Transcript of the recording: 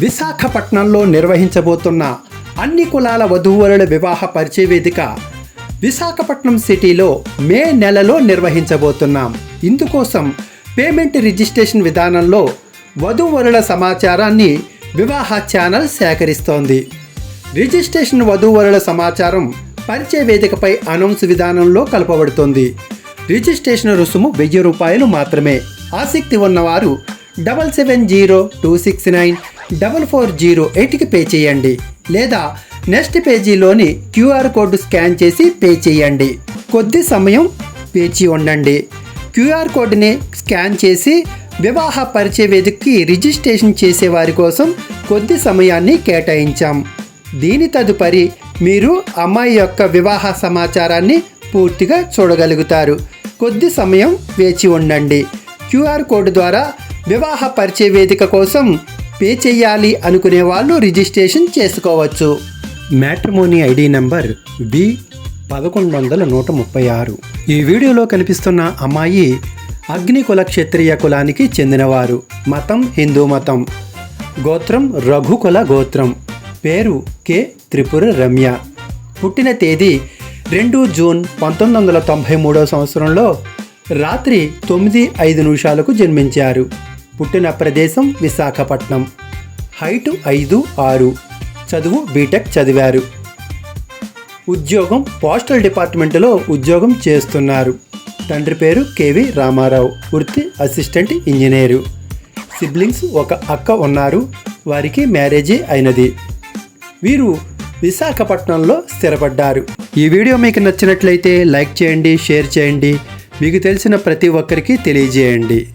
విశాఖపట్నంలో నిర్వహించబోతున్న అన్ని కులాల వధూవరుల వివాహ పరిచయ వేదిక విశాఖపట్నం సిటీలో మే నెలలో నిర్వహించబోతున్నాం. ఇందుకోసం పేమెంట్ రిజిస్ట్రేషన్ విధానంలో వధూవరుల సమాచారాన్ని వివాహ ఛానల్ సేకరిస్తోంది. రిజిస్ట్రేషన్ వధూవరుల సమాచారం పరిచయ వేదికపై అనౌన్స్ విధానంలో కలపబడుతుంది. రిజిస్ట్రేషన్ రుసుము వెయ్యి రూపాయలు మాత్రమే. ఆసక్తి ఉన్నవారు double seven zero two six nine double four zero ఎయిట్కి పే చేయండి లేదా నెక్స్ట్ పేజీలోని క్యూఆర్ కోడ్ స్కాన్ చేసి పే చేయండి. కొద్ది సమయం వేచి ఉండండి. క్యూఆర్ కోడ్ని స్కాన్ చేసి వివాహ పరిచయ వేదికకి రిజిస్ట్రేషన్ చేసే వారి కోసం కొద్ది సమయాన్ని కేటాయించాం. దీని తదుపరి మీరు అమ్మాయి యొక్క వివాహ సమాచారాన్ని పూర్తిగా చూడగలుగుతారు. కొద్ది సమయం వేచి ఉండండి. క్యూఆర్ కోడ్ ద్వారా వివాహ పరిచయ వేదిక కోసం పే చేయాలి అనుకునే వాళ్ళు రిజిస్ట్రేషన్ చేసుకోవచ్చు. మ్యాట్రిమోనీ ఐడి నంబర్ బి పదకొండు వందల నూట ముప్పై ఆరు. ఈ వీడియోలో కనిపిస్తున్న అమ్మాయి అగ్నికుల క్షత్రియ కులానికి చెందినవారు. మతం హిందూ మతం. గోత్రం రఘుకుల గోత్రం. పేరు కె త్రిపుర రమ్య. పుట్టిన తేదీ రెండు జూన్ పంతొమ్మిది వందల తొంభై మూడవ సంవత్సరంలో రాత్రి తొమ్మిది ఐదు నిమిషాలకు జన్మించారు. పుట్టిన ప్రదేశం విశాఖపట్నం. హైటు ఐదు ఆరు. చదువు బీటెక్ చదివారు. ఉద్యోగం పోస్టల్ డిపార్ట్మెంట్లో ఉద్యోగం చేస్తున్నారు. తండ్రి పేరు కేవి రామారావు. వృత్తి అసిస్టెంట్ ఇంజనీరు. సిబ్లింగ్స్ ఒక అక్క ఉన్నారు. వారికి మ్యారేజీ అయినది. వీరు విశాఖపట్నంలో స్థిరపడ్డారు. ఈ వీడియో మీకు నచ్చినట్లయితే లైక్ చేయండి షేర్ చేయండి. మీకు తెలిసిన ప్రతి ఒక్కరికి తెలియజేయండి.